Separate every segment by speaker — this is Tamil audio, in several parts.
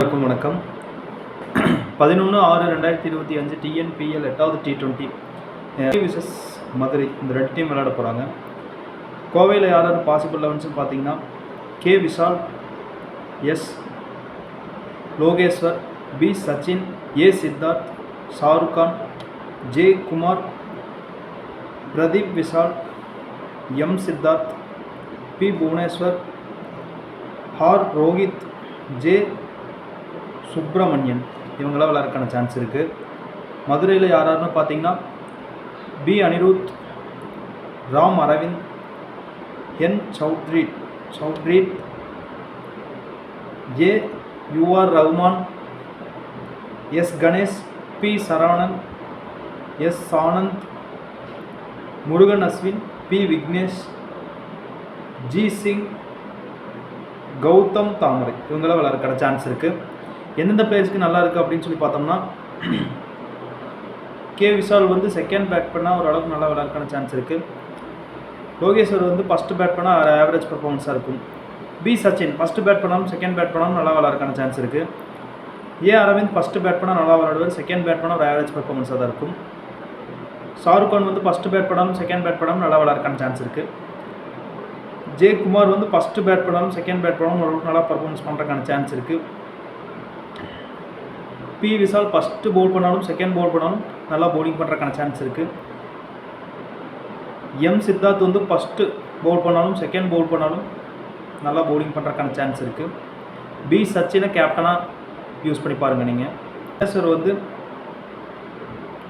Speaker 1: வணக்கம் வணக்கம். பதினொன்று ஆறு ரெண்டாயிரத்தி இருபத்தி அஞ்சு டிஎன்பிஎல் எட்டாவது டி டுவெண்ட்டி விசஸ் மதுரை இந்த ரெண்டு டீம் விளையாட போகிறாங்க கோவையில் யாராவது பாசிபிள் லெவன்ஸ்னு பார்த்தீங்கன்னா K Vishal S Lokeshwar P Sachin A Siddharth Shahrukh Khan J Kumar Pradeep Vishal M Siddharth P Bhuvaneshwar R Rohit J Subramanian. இவங்களாம் விளையாடுறதுக்கான சான்ஸ் இருக்குது மதுரையில் யாராருன்னு பார்த்தீங்கன்னா P Anirudh Ram Aravind N. Chowdhury Chowdhury A. UR Rahman S. Ganesh P. Saravanan S. Anand Murugan Ashwin P. Vignesh G. Singh Gautham Thamarai. இவங்களாம் விளையாடுறதுக்கான சான்ஸ் இருக்குது எந்தெந்த பிளேயர்ஸ்க்கு நல்லா இருக்குது அப்படின்னு சொல்லி பார்த்தோம்னா கே விஷால் வந்து செகண்ட் பேட் பண்ணால் ஓரளவுக்கு நல்லா விளையாடுறதுக்கான சான்ஸ் இருக்குது லோகேஸ்வர் வந்து ஃபஸ்ட்டு பேட் பண்ணால் ஆவரேஜ் பர்ஃபார்மன்ஸாக இருக்கும். பி சச்சின் ஃபஸ்ட்டு பேட் பண்ணாலும் செகண்ட் பேட் பண்ணாலும் நல்லா விளையாடுறதுக்கான சான்ஸ் இருக்குது ஏ அரவிந்த் ஃபஸ்ட்டு பேட் பண்ணால் நல்லா விளாடுவார் செகண்ட் பேட் பண்ணால் ஒரு ஆவரேஜ் பர்ஃபார்மன்ஸாக தான் இருக்கும். ஷாருக் கான் வந்து ஃபஸ்ட்டு பேட் பண்ணாலும் செகண்ட் பேட் பண்ணாலும் நல்லா விளையாடுறதுக்கான சான்ஸ் இருக்குது ஜே குமார் வந்து ஃபஸ்ட்டு பேட் பண்ணாலும் செகண்ட் பேட் பண்ணாலும் ஓரளவுக்கு நல்லா பர்ஃபார்மன்ஸ் பண்ணுறதுக்கான சான்ஸ் இருக்குது பி விஷால் ஃபஸ்ட்டு பவுல் பண்ணாலும் செகண்ட் பவுல் பண்ணாலும் நல்லா பவுலிங் பண்ணுறக்கான சான்ஸ் இருக்குது எம் சித்தார்த் வந்து ஃபஸ்ட்டு பவுல் பண்ணாலும் செகண்ட் பவுல் பண்ணாலும் நல்லா பவுலிங் பண்ணுறக்கான சான்ஸ் இருக்குது பி சச்சினை கேப்டனாக யூஸ் பண்ணி பாருங்கள் நீங்கள் சார் வந்து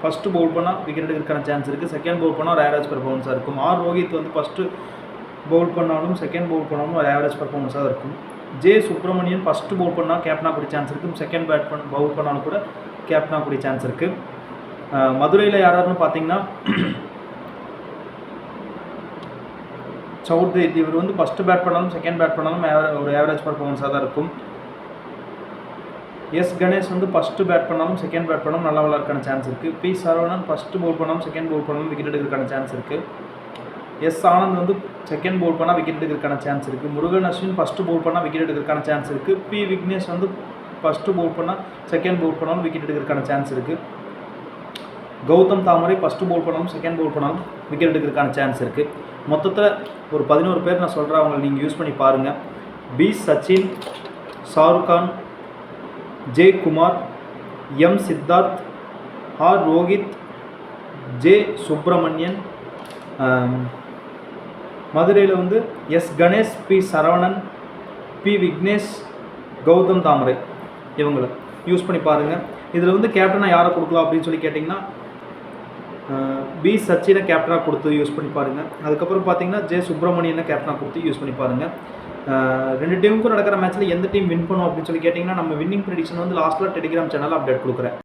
Speaker 1: ஃபஸ்ட்டு பவுல் பண்ணால் விக்கெட் எடுக்கிறதுக்கான சான்ஸ் இருக்குது செகண்ட் பவுல் பண்ணால் ஒரு பெர்ஃபார்மன்ஸாக இருக்கும். ஆர் ரோஹித் வந்து ஃபஸ்ட்டு பவுல் பண்ணாலும் செகண்ட் பவுல் பண்ணாலும் ஒரு ஆவரேஜ் பர்ஃபார்மன்ஸாக இருக்கும். ஜே சுப்ரமணியன் ஃபஸ்ட்டு பவுல் பண்ணால் கேப்டனாக கூடிய சான்ஸ் இருக்கும் செகண்ட் பேட் பண்ண பவுல் பண்ணாலும் கூட கேப்டனாக கூடிய சான்ஸ் இருக்குது மதுரையில் யாராருன்னு பார்த்தீங்கன்னா சௌத்ரி இவர் வந்து ஃபஸ்ட்டு பேட் பண்ணாலும் செகண்ட் பேட் பண்ணாலும் ஒரு ஆவரேஜ் பர்ஃபார்மன்ஸாக தான் இருக்கும். எஸ் கணேஷ் வந்து ஃபஸ்ட்டு பேட் பண்ணாலும் செகண்ட் பேட் பண்ணாலும் நல்லா விளாட்றதுக்கான சான்ஸ் இருக்குது பி சரவணன் ஃபஸ்ட்டு பவுல் பண்ணாலும் செகண்ட் பவுல் பண்ணாலும் விக்கெட் எடுக்கிறதுக்கான சான்ஸ் இருக்குது எஸ் ஆனந்த் வந்து செகண்ட் பவுல் பண்ணால் விக்கெட் எடுக்கிறதுக்கான சான்ஸ் இருக்குது முருகன் அஸ்வின் ஃபஸ்ட்டு பவுல் பண்ணால் விக்கெட் எடுக்கிறதுக்கான சான்ஸ் இருக்குது பி விக்னேஷ் வந்து ஃபஸ்ட்டு பவுல் பண்ணால் செகண்ட் பவுல் பண்ணாலும் விக்கெட் எடுக்கிறதுக்கான சான்ஸ் இருக்குது கௌதம் தாமரை ஃபஸ்ட்டு பவுல் பண்ணாலும் செகண்ட் பவுல் பண்ணாலும் விக்கெட் எடுக்கிறதுக்கான சான்ஸ் இருக்குது மொத்தத்தில் ஒரு பதினோரு பேர் நான் சொல்கிறேன் அவங்களை நீங்கள் யூஸ் பண்ணி பாருங்கள் P Sachin Shahrukh Khan J Kumar M Siddharth R Rohit J Subramanian மதுரையில் வந்து S. Ganesh P. Saravanan P. Vignesh Gautham Thamarai இவங்களை யூஸ் பண்ணி பாருங்கள் இதில் வந்து கேப்டனாக யாரை கொடுக்கலாம் அப்படின்னு சொல்லி கேட்டிங்கன்னா பி. சச்சினை கேப்டனாக கொடுத்து யூஸ் பண்ணி பாருங்கள் அதுக்கப்புறம் பார்த்தீங்கன்னா ஜே. சுப்பிரமணியனை கேப்டனாக கொடுத்து யூஸ் பண்ணி பாருங்கள் ரெண்டு டீமுக்கும் நடக்கிற மேட்ச்சில் எந்த டீம் வின் பண்ணும் அப்படின்னு சொல்லி கேட்டிங்கன்னா நம்ம வின்னிங் ப்ரெடிக்ஷன் வந்து லாஸ்ட்டில் டெலிகிராம் சேனல் அப்டேட் கொடுக்குறேன்.